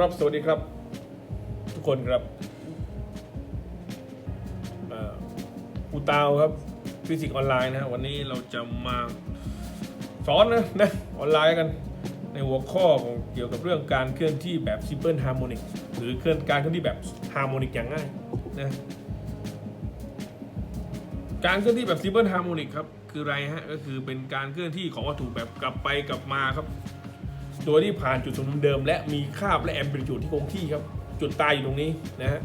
ครับสวัสดีครับ ทุกคนครับอูตาวครับฟิสิกส์ออนไลน์นะฮะวันนี้เราจะมาสอนนะนะออนไลน์กันในหัวข้อของเกี่ยวกับเรื่องการเคลื่อนที่แบบ simple harmonic หรือเคลื่อนการเคลื่อนที่แบบ harmonic อย่างง่ายนะการเคลื่อนที่แบบ simple harmonic ครับคืออะไรฮะก็คือเป็นการเคลื่อนที่ของวัตถุแบบกลับไปกลับมาครับ โดยที่ผ่านจุดสมดุลเดิม และมีคาบและแอมพลิจูดที่คงที่ครับ จุดตายอยู่ตรงนี้นะฮะ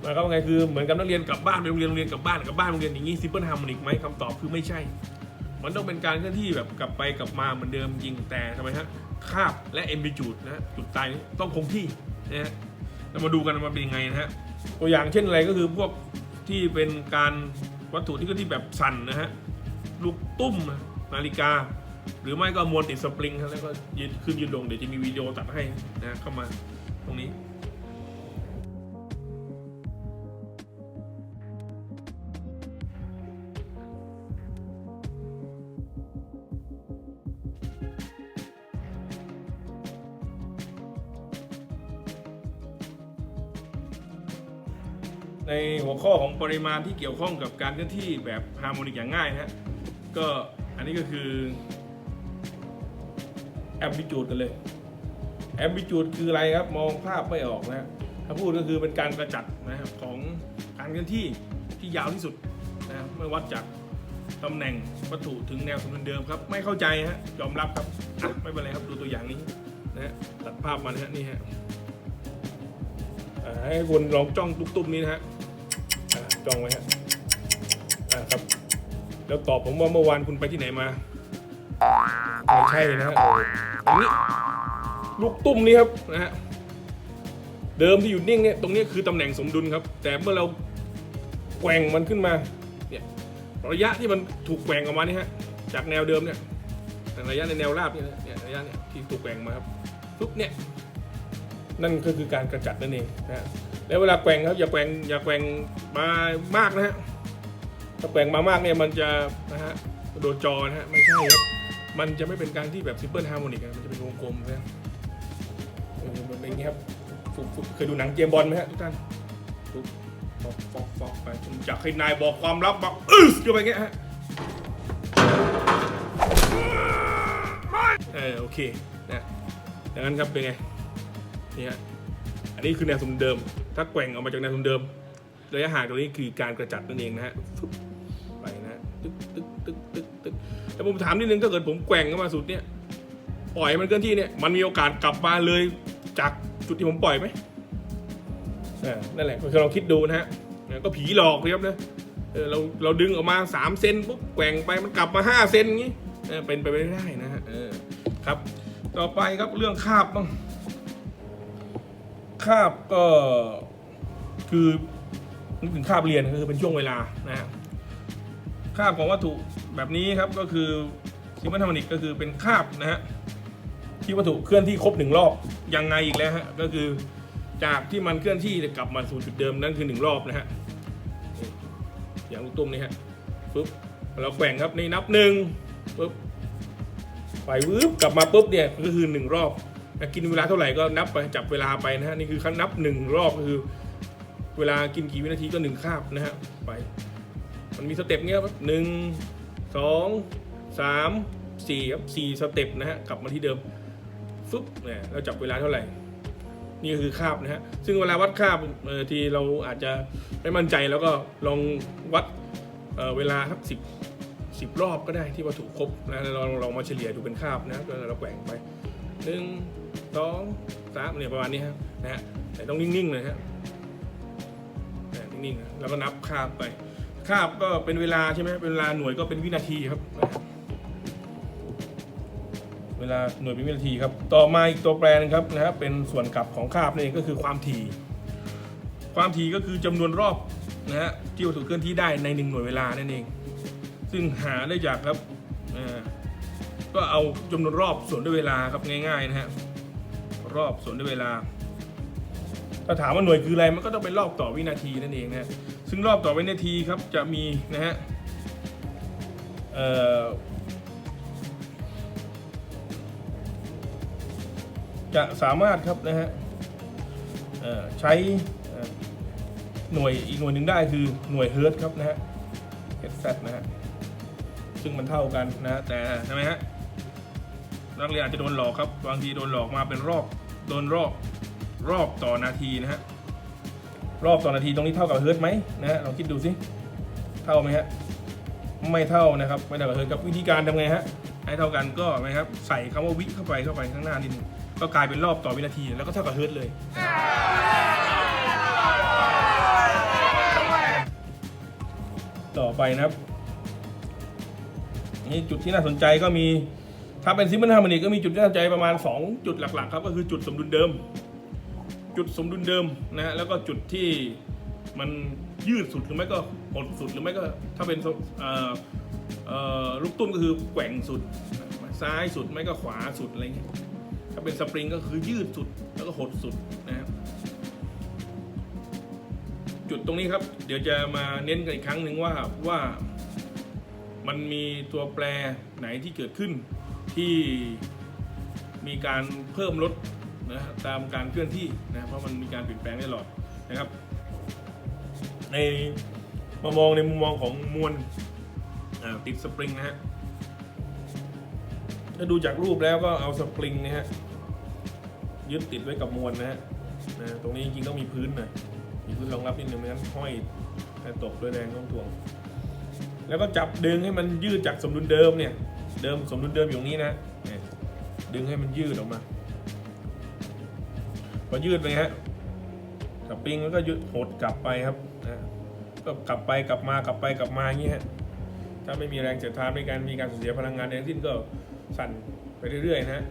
หมายความว่าไงคือเหมือนกับนักเรียนกลับบ้านไปโรงเรียนโรงเรียนกลับบ้านกลับบ้านโรงเรียนอย่างนี้ซิมเปิลฮาร์โมนิกไหมคำตอบคือไม่ใช่ มันต้องเป็นการเคลื่อนที่แบบกลับไปกลับมาเหมือนเดิมจริงแต่ทำไมฮะคาบและแอมพลิจูดนะจุดตายต้องคงที่นะฮะเรามาดูกันว่ามันเป็นยังไงนะฮะตัวอย่างเช่นอะไรก็คือพวกที่เป็นการวัตถุที่เคลื่อนที่แบบสั่นนะฮะลูกตุ้มนาฬิกา หรือไม่ก็มวลติดสปริงครับแล้วก็ยืนขึ้นยืนลงเดี๋ยวจะมีวิดีโอตัดให้นะเข้ามาตรงนี้ในหัวข้อของปริมาณที่เกี่ยวข้องกับการเคลื่อนที่แบบฮาร์โมนิกอย่างง่ายนะฮะก็อันนี้ก็คือ แอม l ิจูดกันเลยแอม l ิจูดคืออะไรครับมองภาพไม่ออกนะฮะถ้าพูดก็คือเป็นการกระจัดนะครับของการเคลื่อนที่ที่ยาวที่สุดนะครับเมื่อวัดจากตำแหน่งวัตถุถึงแนวสมดุลเดิมครับ ไม่เข้าใจฮะยอมรับครับอะไม่เป็นไรครับดูตัวอย่างนี้นะฮะตัดภาพมานะฮะนี่ฮะให้คุณลองจ้องตุ๊บๆนี้นะฮะจ้องไว้ฮะครับแล้วตอบผมว่าเมื่อวานคุณไปที่ไหนมา ใช่นะฮะโอ้ตรงนี้ลูกตุ้มนี้ครับนะฮะเดิมที่อยู่นิ่งเนี่ยตรงนี้คือตำแหน่งสมดุลครับ แต่เมื่อเราแกว่งมันขึ้นมาเนี่ยระยะที่มันถูกแกว่งออกมานี่ฮะจากแนวเดิมเนี่ยแต่ระยะในแนวราบเนี่ยเนี่ยระยะเนี่ยที่ถูกแกว่งมาครับปุ๊บเนี่ยนั่นก็คือการกระจัดนั่นเองนะฮะแล้วเวลาแกว่งครับอย่าแกว่งอย่าแกว่งมามากนะฮะถ้าแกว่งมามากเนี่ยมันจะนะฮะโดนจอนะฮะไม่ใช่ครับ มันจะไม่เป็นการที่แบบซิมเปิลฮาร์โมนิกมันจะเป็นวงกลมนะเออมันเป็นอย่างนี้ครับฟุบฟุบเคยดูหนังเกมบอลไหมฮะทุกท่านฟุบฟอกฟอกฟอกไปผมอยากให้นายบอกความลับบอกอึ้สเข้าไปอย่างเงี้ยฮะเออโอเคนะอย่างนั้นครับเป็นไงนี่ฮะอันนี้คือแนวสมดุลเดิม ถ้าแกว่งออกมาจากแนวสมดุลเดิมระยะห่างตรงนี้คือการกระจัดนั่นเองนะฮะ ผมถามนิดนึงถ้าเกิดผมแกว่งเข้ามาสุดเนี่ยปล่อยมันเคลื่อนที่เนี่ยมันมีโอกาสกลับมาเลยจากจุดที่ผมปล่อยไหมอ่านั่นแหละคือเราคิดดูนะฮะก็ผีหลอกครับนะเราเราดึงออกมา3เซนปุ๊บแกว่งไปมันกลับมา5เซนอย่างงี้เป็นไปไม่ได้นะฮะครับ ต่อไปครับเรื่องคาบบ้างคาบก็คือนึกถึงคาบเรียนก็คือเป็นช่วงเวลานะฮะคาบของวัตถุ แบบนี้ครับก็คือซิมเปิลฮาร์โมนิกก็คือเป็นคาบนะฮะที่วัตถุเคลื่อนที่ครบหนึ่งรอบยังไงอีกแล้วฮะก็คือจากที่มันเคลื่อนที่กลับมาสู่จุดเดิมนั่นคือหนึ่งรอบนะฮะอย่างลูกตุ้มนี่ฮะปุ๊บเราแกว่งครับในนับหนึ่งปุ๊บไปวืบกลับมาปุ๊บเนี่ยก็คือหนึ่งรอบกินเวลาเท่าไหร่ก็นับไปจับเวลาไปนะฮะนี่คือขั้นนับหนึ่งรอบก็คือ เวลากินกี่วินาทีก็หนึ่งคาบนะฮะไป มันมีสเต็ปเงี้ยครับหนึ่ง สองสามสี่ครับสี่สเต็ปนะฮะกลับมาที่เดิมฟึบเนี่ยเราจับเวลาเท่าไหร่ นี่คือคาบนะฮะซึ่งเวลาวัดคาบทีเราอาจจะไม่มั่นใจแล้วก็ลองวัดเเวลาสักสิบสิบรอบก็ได้ที่วัตถุครบนะเราลองมาเฉลี่ยดูเป็นคาบนะแล้วเราแกว่งไปหนึ่งสองสามเนี่ยประมาณนี้ครับนะฮะแต่ต้องนิ่งๆเลยฮะนิ่งๆแล้วก็นับคาบไป คาบก็เป็นเวลาใช่ไหมเป็นเวลาหน่วยก็เป็นวินาทีครับ เวลาหน่วยเป็นวินาทีครับ ต่อมาอีกตัวแปรนึงครับนะฮะเป็นส่วนกลับของคาบนั่ก็คือความถี่ ความถี่ก็คือจำนวนรอบนะฮะที่วัตถุเคลื่อนที่ได้ในหนึ่งหน่วยเวลานั่นเอง ซึ่งหาได้จากครับก็เอาจำนวนรอบส่วนด้วยเวลาครับง่ายๆนะฮะรอบส่วนด้วยเวลาถ้าถามว่าหน่วยคืออะไรมันก็ต้องเป็นรอบต่อวินาทีนั่นเองนะ ซึ่งรอบต่อวินาทีครับจะมีนะฮะจะสามารถครับนะฮะใช้หน่วยอีกหน่วยหนึ่งได้คือหน่วยเฮิร์ตครับนะฮะเฮดเซนะฮะ ซึ่งมันเท่ากันนะฮะแต่ใช่ไหมฮะนักเรียนอาจจะโดนหลอกครับ บางทีโดนหลอกมาเป็นรอบ โดนรอบ รอบต่อนาทีนะฮะ รอบต่อนาทีตรงนี้เท่ากับเฮิร์ตไหมนะฮะลองคิดดูสิเท่าไหมฮะไม่เท่านะครับไม่เท่ากับเฮิร์ตกับวิธีการทำไงฮะให้เท่ากันก็นะครับใส่คำว่าวิเข้าไปเข้าไปข้างหน้านิดนึงก็กลายเป็นรอบต่อวินาที แล้วก็เท่ากับเฮิร์ตเลยต่อไปนะครับนี่จุดที่น่าสนใจก็มีถ้าเป็นซิมเบิลฮาร์โมนีก็มีจุดที่น่าสนใจประมาณ 2 จุดหลักๆครับก็คือจุดสมดุลเดิม จุดสมดุลเดิมนะฮะแล้วก็จุดที่มันยืดสุดหรือไม่ก็หดสุดหรือไม่ก็ถ้าเป็นลูกตุ้มก็คือแกว่งสุด ซ้ายสุดไม่ก็ขวาสุดอะไรเงี้ยถ้าเป็นสปริงก็คือยืดสุดแล้วก็หดสุดนะครับจุดตรงนี้ครับ เดี๋ยวจะมาเน้นกันอีกครั้งหนึ่งว่าว่ามันมีตัวแปรไหนที่เกิดขึ้นที่มีการเพิ่มลด นะตามการเคลื่อนที่นะเพราะมันมีการเปลี่ยนแปลงได้ตลอดนะครับ ในมามองในมุมมองของมวลติดสปริงนะฮะถ้าดูจากรูปแล้วก็เอาสปริงนะฮะยึดติดไว้กับมวลนะฮะนะตรงนี้จริงๆต้องมีพื้นหน่อยมีพื้นรองรับนิดนึงไม่งั้นห้อยให้ตกด้วยแรงโน้มถ่วง แล้วก็จับดึงให้มันยืดจากสมดุลเดิมเนี่ย เดิมสมดุลเดิมอยู่ตรงนี้นะเนี่ยดึงให้มันยืดออกมา พอยืดไปฮะสปริงแล้วก็ยืดหดกลับไปครับนะก็กลับไปกลับมากลับไปกลับมาอย่างเงี้ยฮะถ้าไม่มีแรงเสียดทานในการมีการสูญเสียพลังงานใดทั้งสิ้นก็สั่นไปเรื่อยๆนะ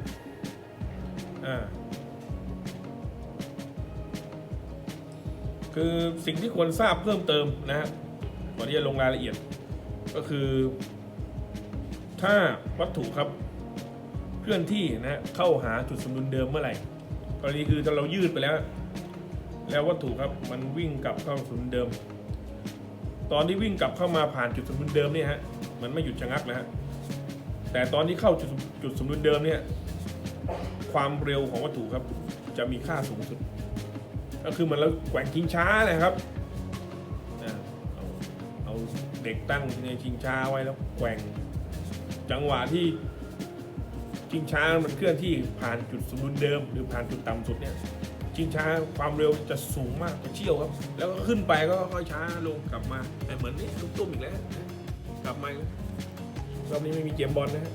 อ่าคือสิ่งที่ควรทราบเพิ่มเติมนะฮะก่อนที่จะลงรายละเอียด ก็คือ ถ้าวัตถุครับเคลื่อนที่นะเข้าหาจุดสมดุลเดิมเมื่อไหร่ กรณีคือถ้าเรายืดไปแล้ว แล้ววัตถุครับมันวิ่งกลับเข้าสมดุลเดิม ตอนที่วิ่งกลับเข้ามาผ่านจุดสมดุลเดิมเนี่ยฮะมันไม่หยุดชะงักนะฮะแต่ตอนที่เข้าจุดจุดสมดุลเดิมเนี่ยความเร็วของวัตถุครับ จะมีค่าสูงสุด ก็คือมันเราแกว่งชิงช้านะครับเอาเอาเด็กตั้งในชิงช้าไว้แล้วแกว่งจังหวะที่ ชิงช้ามันเคลื่อนที่ผ่านจุดสมดุลเดิม หรือผ่านจุดต่ำสุดเนี่ยชิงช้าความเร็วจะสูงมากจะเชี่ยวครับ แล้วก็ขึ้นไปก็ค่อยช้าลงกลับมาแต่เหมือนนี่ลูกตุ้มอีกแล้วกลับมารอบนี้ไม่มีเกมบอลนะฮะ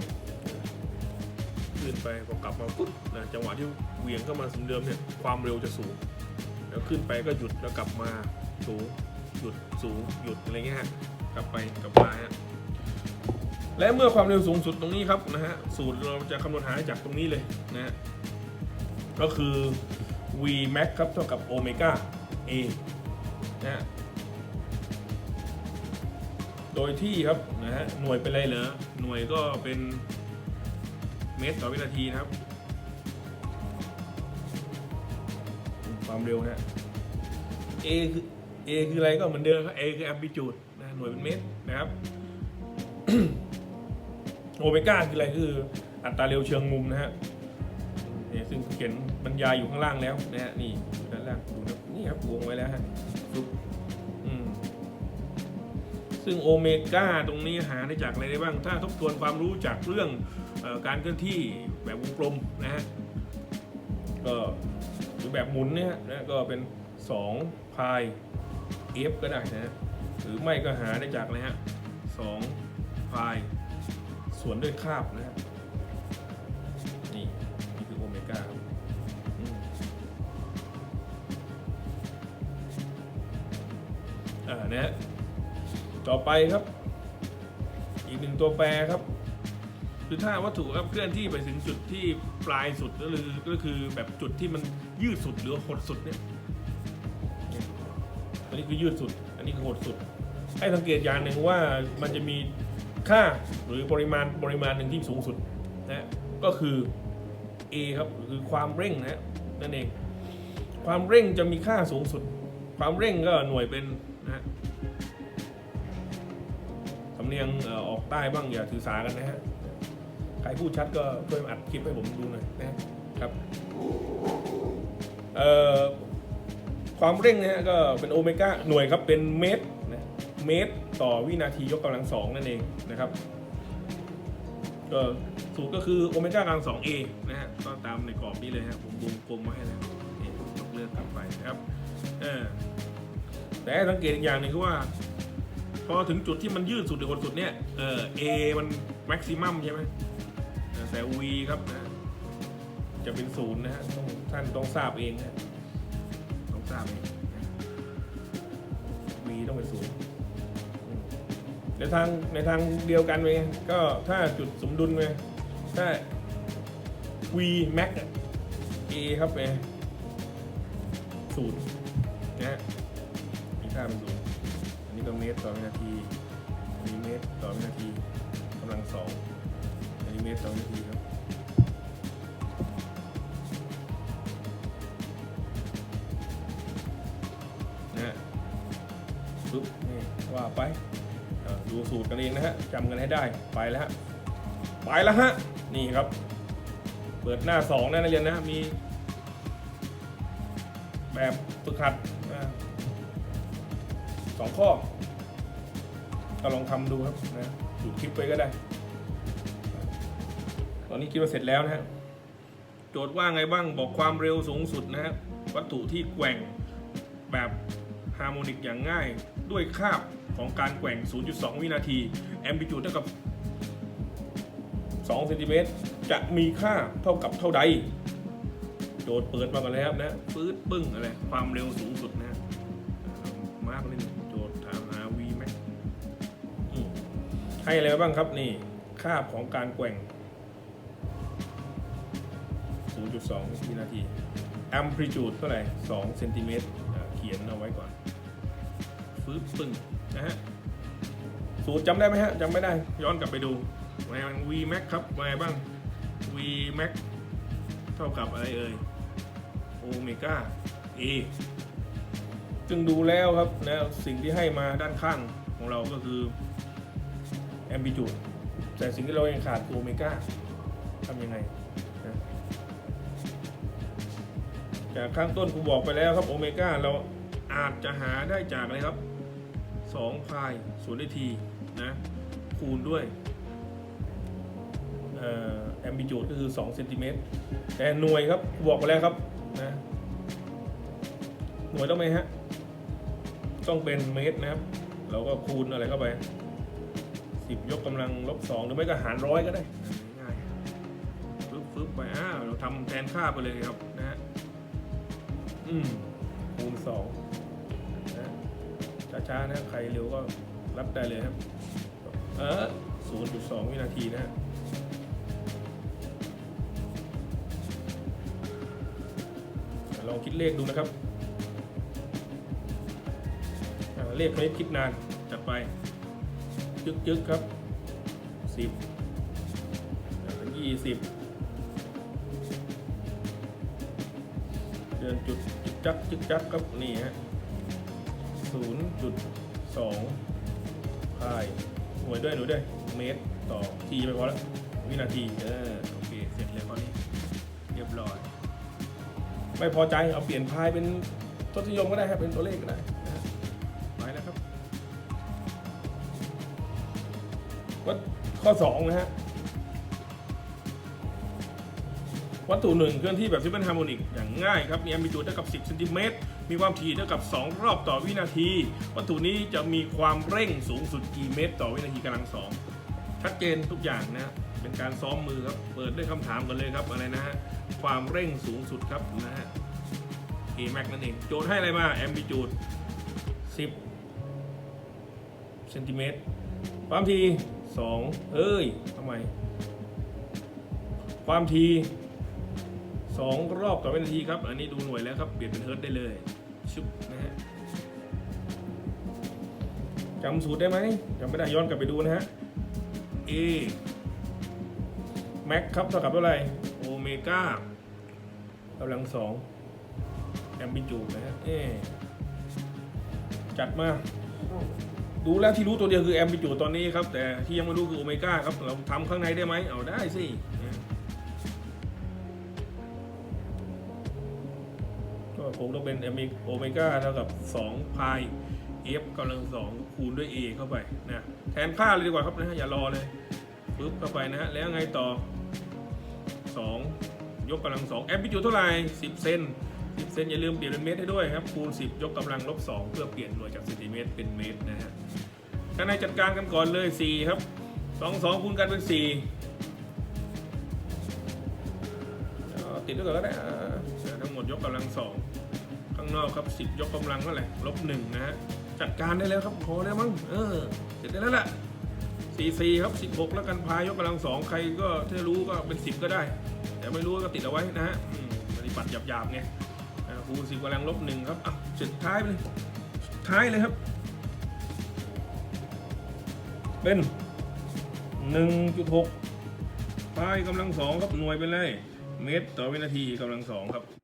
ขึ้นไปพอกลับมาปุ๊บนะจังหวะที่เหวี่ยงเข้ามาสมดุลเดิมเนี่ยความเร็วจะสูง แล้วขึ้นไปก็หยุดแล้วกลับมาสูงหยุดสูงหยุดอะไรเงี้ยฮะกลับไปกลับมาฮะ และเมื่อความเร็วสูงสุดตรงนี้ครับนะฮะสูตรเราจะคำนวณหาจากตรงนี้เลยนะฮะก็คือ v max ครับเท่ากับโอเมก้า a นะฮะโดยที่ครับนะฮะหน่วยเป็นอะไรเหรอหน่วยก็เป็นเมตรต่อวินาทีนะครับ ความเร็วนะ A คือ A คืออะไรก็เหมือนเดิมครับ A คือ amplitude นะหน่วยเป็นเมตรนะครับ โอเมก้าคืออะไรคืออัตราเร็วเชิงมุมนะฮะเนี่ยซึ่งเขียนบรรยายอยู่ข้างล่างแล้วนะฮะนี่ด้านล่างดูนะนี่ครับวงไว้แล้วฮะซุปซึ่งโอเมก้าตรงนี้หาได้จากอะไรได้บ้าง ถ้าทบทวนความรู้จากเรื่องอการเคลื่อนที่แบบวงกลมนะฮะก็หรือแบบหมุนเนี่ยนะก็เป็น2พาย f ก็ได้นะฮะหรือไม่ก็หาได้จากอะไรฮะ2พาย สวนด้วยคาบนะครับนี่นี่คือโอเมก้าครับอ่านะฮะต่อไปครับ อีกหนึ่งตัวแปรครับ คือถ้าวัตถุครับเคลื่อนที่ไปถึงจุดที่ปลายสุดก็คือก็คือแบบจุดที่มันยืดสุดหรือหดสุดเนี่ยอันนี้คือยืดสุด อันนี้คือหดสุด ให้สังเกตอย่างหนึ่งว่ามันจะมี ค่าหรือปริมาณปริมาณหนึ่งที่สูงสุดนะก็คือ A ครับคือความเร่งนะนั่นเอง ความเร่งจะมีค่าสูงสุด ความเร่งก็หน่วยเป็นนะฮะสำเนียงออออกใต้บ้างอย่าถือสากันนะฮะใครพูดชัดก็ช่วยอัดคลิปให้ผมดูหน่อยนะครับเอ่อความเร่งนะฮะก็เป็นโอเมก้าหน่วยครับเป็นเมตรนะเมตร ต่อวินาทียกกำลังสองนั่นเองนะครับก็สูตรก็คือโอเมก้ากำลังสองเอนะฮะก็ตามในกรอบนี้เลยฮะผมวงกลมมาให้แล้วนี่ยกเลือกกลับไปนะครับแต่สังเกตอีกอย่างหนึ่งคือว่าพอถึงจุดที่มันยืดสุดหรือหดสุดเนี่ยเออ A มันแม็กซิมัมใช่ไหมแต่ V ครับนะจะเป็นศูนย์นะฮะต้องท่านต้องทราบเองนะต้องทราบเอง V ต้องเป็นศูนย์ ในทางในทางเดียวกันเลยก็ถ้าจุดสมดุลเลยถ้า V max A ครับไปศูนย์นะมีค่าเป็นศูนย์อันนี้ก็เมตรต่อวินาทีอันนี้เมตรต่อวินาทีกำลังสองอันนี้เมตรต่อวินาทีครับนะปึ๊บนี่ว่าไป ดูสูตรกันเองนะฮะจำกันให้ได้ไปแล้วฮะไปแล้วฮะนี่ครับ เปิดหน้าสองนะนักเรียนนะมี แบบฝึกหัดสองข้อก็ลองทำดูครับนะหยุดคลิปไปก็ได้ ตอนนี้คิดว่าเสร็จแล้วนะฮะโจทย์ว่าไงบ้างบอกความเร็วสูงสุดนะฮะวัตถุที่แกว่งแบบฮาร์โมนิกอย่างง่ายด้วยคาบ ของการแกว่ง 0.2 วินาทีแอม l ิจูดเท่ากับ2เซนติเมตรจะมีค่าเท่ากับเท่าใด โจทย์เปิดมากันแล้วครับนะปื๊ดปึ้งอะไรความเร็วสูงสุดนะมาร์กเลยโจทย์ถามหา V max อืมให้อะไรบ้างครับนี่ค่าของการแกว่ง 0.2 วินาที amplitude เท่าไหร่2เซนติเมตรเขียนเอาไว้ก่อนฟื้นปึ้ง นะฮะสูตรจำได้ไหมฮะจำไม่ได้ย้อนกลับไปดูมา V max ครับมาบ้าง V max เท่ากับอะไรเอ่ยโอเมก้า A จึงดูแล้วครับนะสิ่งที่ให้มาด้านข้างของเราก็คือ amplitude แต่สิ่งที่เรายังขาดคือโอเมก้าทำยังไงนะจากข้างต้นกูบอกไปแล้วครับโอเมก้าเราอาจจะหาได้จากอะไรครับ 2พายส่วนได้ทีนะคูณด้วยแอมบิจูดก็คือ2เซนติเมตรแต่หน่วยครับบอกไปแล้วครับนะหน่วยต้องไหมฮะต้องเป็นเมตรนะครับ เราก็คูณอะไรเข้าไป 10 ยกกำลังลบ2หรือไม่ก็หารร้อยก็ได้ง่ายฟึบฟึบไปอ้าวเราทำแทนค่าไปเลยครับนะฮะอืมคูณสอง ช้าๆนะใครเร็วก็รับได้เลยครับ เออศูนย์จุดสองวินาทีนะลองคิดเลขดูนะครับ เลขคณิตคิดนาน จัดไป จึ๊กๆครับสิบยี่สิบเดือนจุดจุดจักจุดจักครับนี่ฮะ ศูนย์จุดสองพายหน่วยด้วยหน่วยด้วยเมตรต่อทีไปพอแล้ววินาทีเออโอเคเสร็จเลยข้อนี้เรียบร้อย ไม่พอใจเอาเปลี่ยนพายเป็นทศนิยมก็ได้ครับเป็นตัวเลขก็ได้นะฮะไปแล้วครับวัดข้อสองนะฮะ วัตถุหนึ่งเคลื่อนที่แบบซิมเปิลฮาร์โมนิกอย่างง่ายครับ มีแอมบิจูดเท่ากับ 10เซนติเมตร มีความถี่เท่ากับ 2 รอบต่อวินาที วัตถุนี้จะมีความเร่งสูงสุดกี่เมตร ต่อวินาทีกำลังสองชัดเจนทุกอย่างนะ เป็นการซ้อมมือครับ เปิดด้วยคำถามกันเลยครับอะไรนะฮะ ความเร่งสูงสุดครับนะฮะ A max นั่นเอง โจทย์ให้อะไรมาแอมบิจูด10เซนติเมตร ความถี่2เอ้ยทำไม ความถี่ สองรอบต่อวินาทีครับ อันนี้ดูหน่วยแล้วครับ เปลี่ยนเป็นเฮิร์ตได้เลยชุบนะฮะจำสูตรได้ไหมจำไม่ได้ย้อนกลับไปดูนะฮะ A max ครับเท่ากับเท่าไหร่โอเมก้ากำลังสองแอมบิจูดนะฮะเอจัดมา ดูแล้วที่รู้ตัวเดียวคือแอมบิจูดตอนนี้ครับ แต่ที่ยังไม่รู้คือโอเมก้าครับ เราทำข้างในได้ไหมเอาได้สิ คงต้องเป็นโอเมก้าเท่ากับ2พาย f กำลังสองคูณด้วย a เข้าไปนะแทนค่าเลยดีกว่าครับนะฮะอย่ารอเลยปึ๊บเข้าไปนะฮะแล้วไงต่อ 2 ยกกำลัง2แอมพลิจูดเท่าไหร่ 10 เซน10 เซนอย่าลืมเปลี่ยนเป็นเมตรให้ด้วยครับคูณ 10 ยกกำลังลบ 2 เพื่อเปลี่ยนหน่วยจากเซนติเมตรเป็นเมตรนะฮะข้างในจัดการกันก่อนเลย 4 ครับ 2 2คูณกันเป็น 4 ติดด้วยกันก็ได้ ดยกกำลัง2ข้างนอกครับ10ยกกำลังเท่าไหร่ลบ1นะฮะจัดการได้แล้วครับพอแล้วมั้งเออเสร็จได้แล้วแหละ44ครับ16แล้วกันพายยกกำลังสองใครก็ถ้ารู้ก็เป็น10ก็ได้ แต่ไม่รู้ก็ติดเอาไว้นะฮะปฏิบัติหยาบๆไงอ่าคูณ10กำลังลบหนึ่งครับอะสุดท้ายเลยท้ายเลยครับ เป็น 1.6พายกำลังสองครับหน่วยเป็นไรเมตรต่อวินาทีกำลังสองครับ